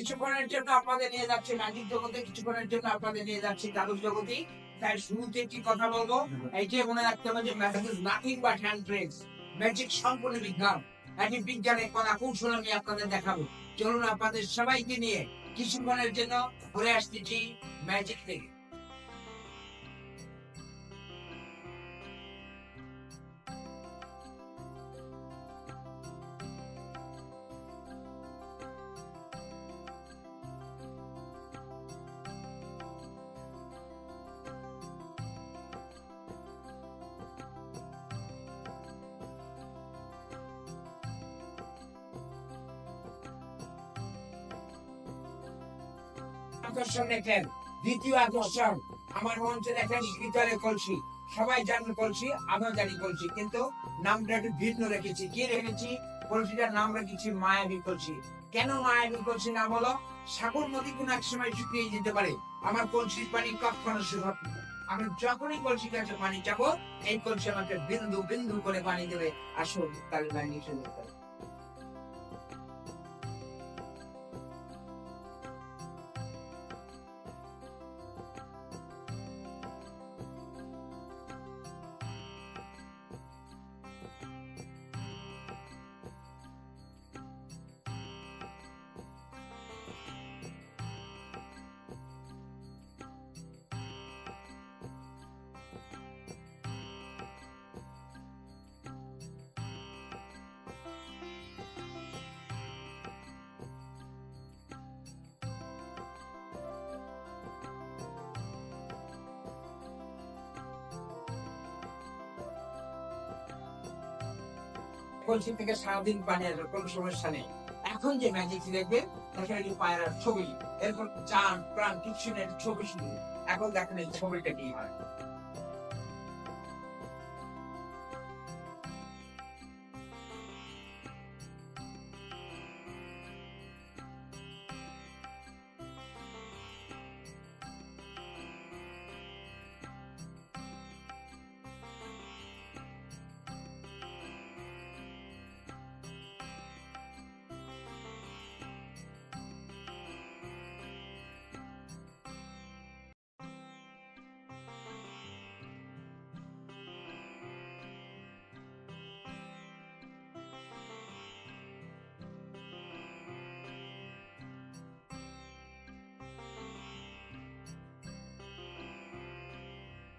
কিছুক্ষণের জন্য আপনাদের নিয়ে যাচ্ছি ম্যাজিক জগতে কিছুক্ষণের জন্য আপনাদের নিয়ে যাচ্ছি জাদুর জগতে। তাই শুরুতে একটি কথা বলব? এইটাই মনে রাখতে হবে যে magic is nothing but hand tricks magic সম্পূর্ণ বিজ্ঞান। একটি বিজ্ঞানের কলা কৌশল আমি আপনাদের দেখাবো। চলুন আপনাদের সবাইকে নিয়ে কিছুক্ষণের জন্য ঘুরে আসতেছি ম্যাজিক থেকে। আকর্ষণ দেখেন, দ্বিতীয় আকর্ষণ, আমার মঞ্চে দেখেন ভিতরে কলসি। সবাই জানেন কলসি, আমিও জানি কলসি, কিন্তু নামটা একটু ভিন্ন রেখেছি। কি রেখেছি? কলসিটার নাম রেখেছি মায়াবী কলসি। কেন মায়াবী কলসি নাম হলো সাগর নদী কোন এক সময় শুকিয়ে যেতে পারে। আমার কলসির পানি কখনো না। আমি যখনই কলসি কাছে পানি চাবো এই কলসি আমাকে বিন্দু বিন্দু করে পানি দেবে। আসল তার লাইন এসে যেতে কলসি থেকে সারাদিন পানি আসবে কোনো সমস্যা নেই। এখন যে ম্যাজিক দেখবেন এই পায়রার ছবি এরপর চান, প্রাণ কিছু ছবি শুধু এখন দেখেন এই ছবিটা কি হয়।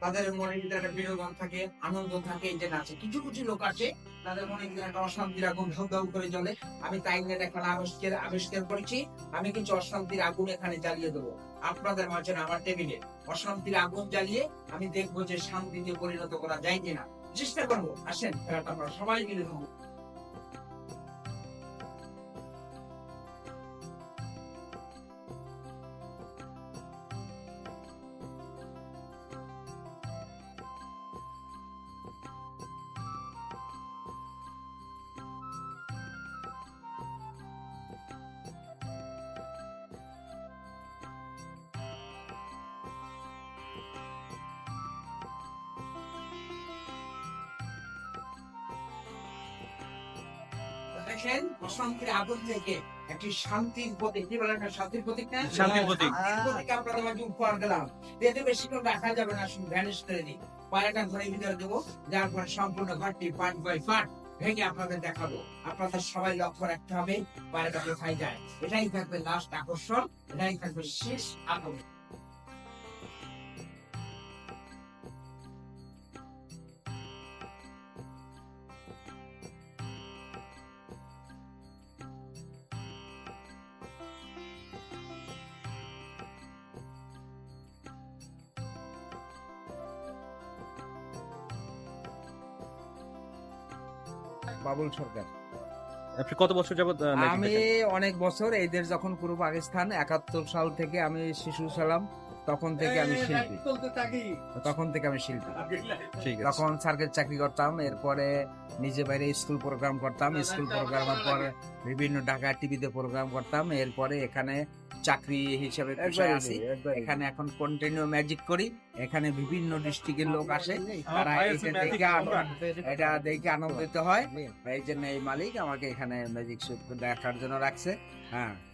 তাদের মনে ভিতরে একটা বিনোদন থাকে, আনন্দ থাকে, যে নাচে কিছু কিছু লোক আছে, তাদের মনে ভিতরে একটা অশান্তির আগুন ধাউ করে জ্বলে। আমি তাই নিয়ে এখন আবিষ্কার আবিষ্কার করেছি, আমি কিছু অশান্তির আগুন এখানে জ্বালিয়ে দেবো। আপনাদের মাঝে আমার টেবিলে অশান্তির আগুন জ্বালিয়ে আমি দেখব যে শান্তিতে পরিণত করা যায় কিনা। চেষ্টা করব, আসেন আমরা সবাই মিলে দেখেন অশান্তির আগুন থেকে একটি শান্তির প্রতীক। কি বলেন শান্তির প্রতীক না? শান্তির প্রতীক। আপনাদের মাঝে উপহার দিলাম। এতে বেশিক্ষণ রাখা যাবে না শুধু ভ্যানিশ করে দিই। পায়রাটা ঘরের ভিতরে দেবো? যার পর সম্পূর্ণ ঘরটি পার্ট বাই পার্ট ভেঙে আপনাদের দেখাবো। আপনাদের সবাই লক্ষ্য রাখতে হবে পায়রাটা কোথায় যায়। এটাই থাকবে লাস্ট আকর্ষণ এটাই থাকবে শেষ আকর্ষণ বাবুল সরকার। আপনি কত বছর যাবত আমি অনেক বছর এইদের যখন পূর্ব পাকিস্তান একাত্তর সাল থেকে আমি শিশু ছিলাম তখন থেকে আমি শিল্পী। তখন থেকে আমি শিল্পী। ঠিক আছে। তখন সার্কেল চাকরি করতাম এরপরে নিজে বাইরে স্কুল প্রোগ্রাম করতাম। স্কুল প্রোগ্রামের পরে বিভিন্ন ঢাকা টিভিতে প্রোগ্রাম করতাম। এরপরে এখানে চাকরি হিসেবে পেশায় আছি। এখানে এখন কন্টিনিউ ম্যাজিক করি। এখানে বিভিন্ন ডিস্ট্রিক্টের লোক আসে। তারা এটা দেখে এটা দেখে আনন্দিত হয়। এই জন্য এই মালিক আমাকে এখানে ম্যাজিক শো দেখার জন্য রাখছে। হ্যাঁ।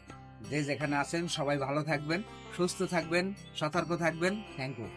যে যেখানে আছেন সবাই ভালো থাকবেন সুস্থ থাকবেন সতর্ক থাকবেন। Thank you